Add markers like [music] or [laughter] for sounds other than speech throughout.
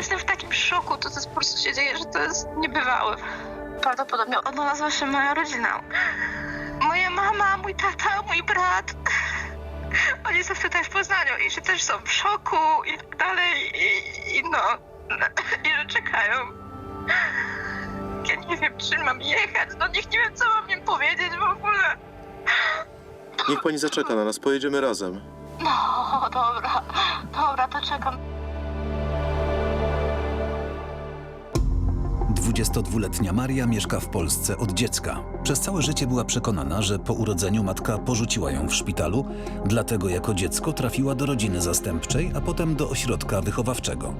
jestem w takim szoku, to co po prostu się dzieje, że to jest niebywałe. Prawdopodobnie odnalazła się moja rodzina. Moja mama, mój tata, mój brat. Oni są tutaj w Poznaniu i że też są w szoku i tak dalej. I, i no, [clears throat] i że czekają. Ja nie wiem, czy mam jechać. No niech nie wiem, co mam im powiedzieć w ogóle. Niech pani zaczeka na nas, pojedziemy razem. No, dobra, dobra, to czekam. 22-letnia Maria mieszka w Polsce od dziecka. Przez całe życie była przekonana, że po urodzeniu matka porzuciła ją w szpitalu, dlatego jako dziecko trafiła do rodziny zastępczej, a potem do ośrodka wychowawczego.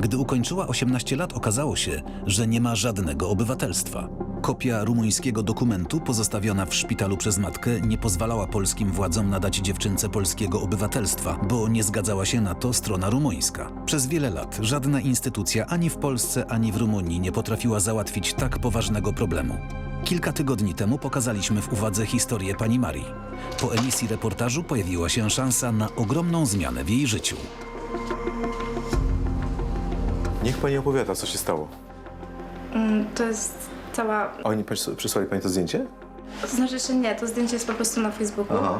Gdy ukończyła 18 lat, okazało się, że nie ma żadnego obywatelstwa. Kopia rumuńskiego dokumentu pozostawiona w szpitalu przez matkę nie pozwalała polskim władzom nadać dziewczynce polskiego obywatelstwa, bo nie zgadzała się na to strona rumuńska. Przez wiele lat żadna instytucja ani w Polsce, ani w Rumunii nie potrafiła załatwić tak poważnego problemu. Kilka tygodni temu pokazaliśmy w uwadze historię pani Marii. Po emisji reportażu pojawiła się szansa na ogromną zmianę w jej życiu. Niech pani opowiada, co się stało. Mm, To jest cała. A oni przys- przysłali pani to zdjęcie? To znaczy, że nie, to zdjęcie jest po prostu na Facebooku. Aha.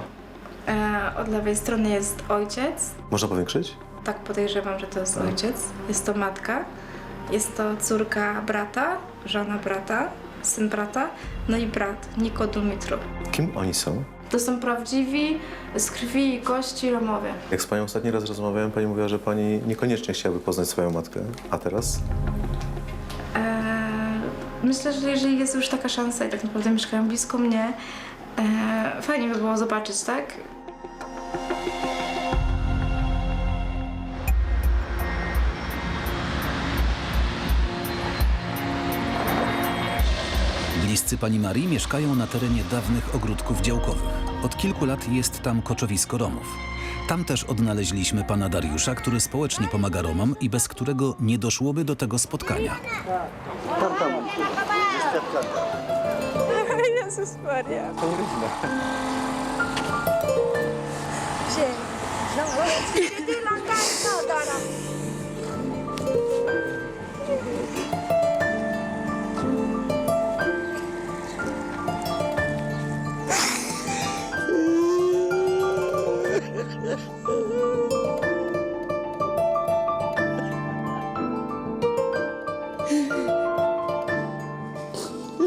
E, od lewej strony jest ojciec. Można powiększyć? Tak podejrzewam, że to jest ojciec. Jest to matka. Jest to córka brata, żona brata, syn brata, no i brat Niko Dumitru. Kim oni są? To są prawdziwi z krwi i kości Romowie. Jak z panią ostatni raz rozmawiałem, pani mówiła, że pani niekoniecznie chciałaby poznać swoją matkę. A teraz? E, myślę, że jeżeli jest już taka szansa i tak naprawdę mieszkają blisko mnie, e, fajnie by było zobaczyć, tak? Bliscy pani Marii mieszkają na terenie dawnych ogródków działkowych. Od kilku lat jest tam koczowisko Romów. Tam też odnaleźliśmy pana Dariusza, który społecznie pomaga Romom i bez którego nie doszłoby do tego spotkania. Jezus [laughs] Maria. [laughs]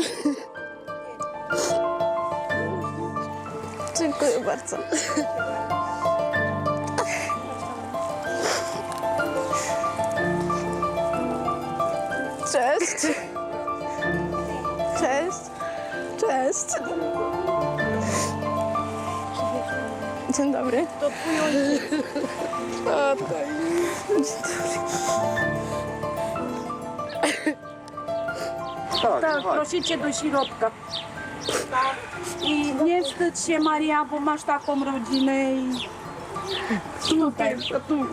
[laughs] Dziękuję bardzo. Cześć. Cześć. Cześć. Dzień dobry. To twój ojciec. O, tak. Tak, prosicie do środka. I nie wstydź się Maria, bo masz taką rodzinę i tutaj, to tu.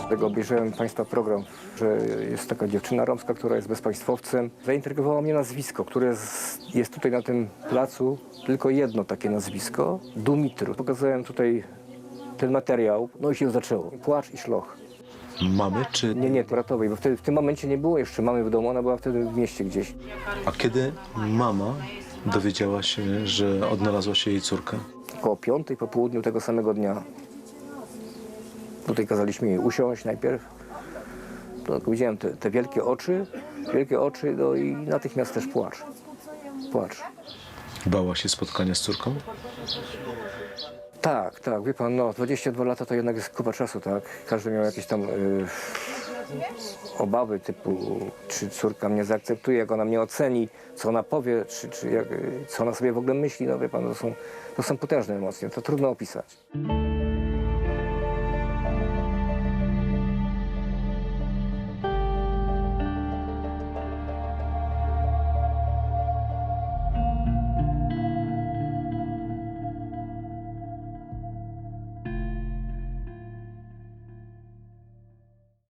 Dlatego obejrzałem Państwa program, że jest taka dziewczyna romska, która jest bezpaństwowcem. Zaintrygowało mnie nazwisko, które jest- jest tutaj na tym placu, tylko jedno takie nazwisko, Dumitru. Pokazałem tutaj ten materiał, no i się zaczęło. Płacz i szloch. Mamy czy... Nie, nie, ratowej, bo wtedy w tym momencie nie było jeszcze mamy w domu, ona była wtedy w mieście gdzieś. A kiedy mama dowiedziała się, że odnalazła się jej córka? Około piątej po południu tego samego dnia. Tutaj kazaliśmy jej usiąść najpierw. To jak widziałem te, te wielkie oczy, wielkie oczy, no i natychmiast też płacz. Płacz. Bała się spotkania z córką? Tak, tak, wie pan, no 22 lata to jednak jest kupa czasu, tak? Każdy miał jakieś tam y, obawy typu, czy córka mnie zaakceptuje, jak ona mnie oceni, co ona powie, czy, czy jak, y, co ona sobie w ogóle myśli, no wie pan, to są, to są potężne emocje, to trudno opisać.